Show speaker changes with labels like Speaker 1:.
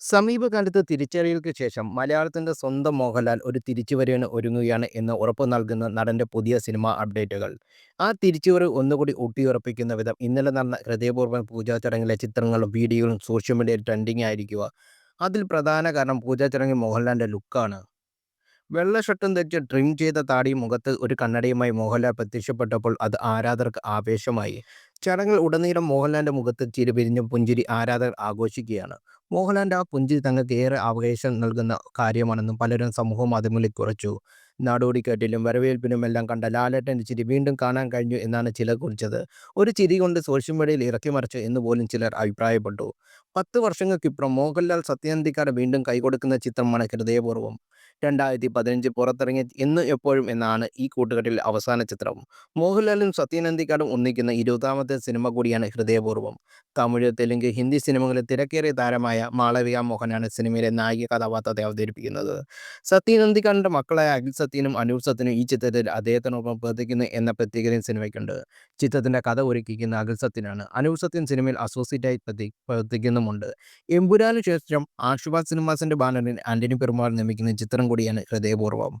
Speaker 1: സമീപകാലത്ത് തിരിച്ചറിയലുകൾക്ക് ശേഷം മലയാളത്തിന്റെ സ്വന്തം മോഹൻലാൽ ഒരു തിരിച്ചുവരവിന് ഒരുങ്ങുകയാണ് എന്ന് ഉറപ്പു നൽകുന്ന നടന്റെ പുതിയ സിനിമ അപ്ഡേറ്റുകൾ. ആ തിരിച്ചുവരവ് ഒന്നുകൂടി ഊട്ടിയുറപ്പിക്കുന്ന വിധം ഇന്നലെ നടന്ന ഹൃദയപൂർവം പൂജാ ചടങ്ങിലെ ചിത്രങ്ങളും വീഡിയോകളും സോഷ്യൽ മീഡിയയിൽ ട്രെൻഡിങ് ആയിരിക്കുക. അതിൽ പ്രധാന കാരണം പൂജാ ചടങ്ങിൽ മോഹൻലാലിന്റെ ലുക്കാണ്. വെള്ള ഷർട്ടും ധരിച്ച് ട്രിം ചെയ്ത താടിയും മുഖത്ത് ഒരു കണ്ണടയുമായി മോഹൻലാൽ പ്രത്യക്ഷപ്പെട്ടപ്പോൾ അത് ആരാധകർക്ക് ആവേശമായി. ചടങ്ങിൽ ഉടനീളം മോഹൻലാലിന്റെ മുഖത്ത് ചിരി പിരിഞ്ഞ പുഞ്ചിരി ആരാധകർ ആഘോഷിക്കുകയാണ്. മോഹൻലാലിന്റെ ആ പുഞ്ചിരി തങ്ങൾക്ക് ഏറെ ആവേശം നൽകുന്ന കാര്യമാണെന്നും പലരും സമൂഹ മാധ്യമങ്ങളിൽ കുറച്ചു നാടോടിക്കേട്ടിലും നാടോടിക്കാറ്റിലും വരവേൽപ്പിലുമെല്ലാം കണ്ട ലാലേട്ടന്റെ ചിരി വീണ്ടും കാണാൻ കഴിഞ്ഞു എന്നാണ് ചിലർ കുറിച്ചത്. ഒരു ചിരി കൊണ്ട് സോഷ്യൽ മീഡിയയിൽ ഇറക്കി മറിച്ചു എന്ന് പോലും ചിലർ അഭിപ്രായപ്പെട്ടു. പത്ത് വർഷങ്ങൾക്കിപ്പുറം മോഹൻലാൽ സത്യനന്ദിക്കാരെ വീണ്ടും കൈകൊടുക്കുന്ന ചിത്രമാണ് ഹൃദയപൂർവം. രണ്ടായിരത്തി പതിനഞ്ച് പുറത്തിറങ്ങിയ എന്ന് എപ്പോഴും എന്നാണ് ഈ കൂട്ടുകെട്ടിൽ അവസാന ചിത്രം. മോഹൻലാലും സത്യനന്ദിക്കാടും ഒന്നിക്കുന്ന ഇരുപതാമത്തെ സിനിമ കൂടിയാണ് ഹൃദയപൂർവം. തമിഴ്, തെലുങ്ക്, ഹിന്ദി സിനിമകളിൽ തിരക്കേറിയ താരമായ മാളവിക മോഹനാണ് സിനിമയിലെ നായിക കഥാപാത്രത്തെ അവതരിപ്പിക്കുന്നത്. സത്യനന്ദിക്കാടിന്റെ മക്കളായ അഖിൽ സത്യനും അനൂപ് സത്യനും ഈ ചിത്രത്തിൽ അദ്ദേഹത്തിനൊപ്പം പ്രവർത്തിക്കുന്നു എന്ന പ്രത്യേകതയും സിനിമയ്ക്കുണ്ട്. ചിത്രത്തിന്റെ കഥ ഒരുക്കിക്കുന്ന അഖിൽ സത്യനാണ്. അനൂപ് സത്യൻ സിനിമയിൽ അസോസിയേറ്റായി പ്രവർത്തിക്കുന്നുമുണ്ട്. എമ്പുരാനു ശേഷം ആശീർവാദ് സിനിമാസിന്റെ ബാനറിൽ ആന്റണി പെരുമാൾ നിർമ്മിക്കുന്ന ചിത്രം കൂടിയാണ് ഹൃദയപൂർവം.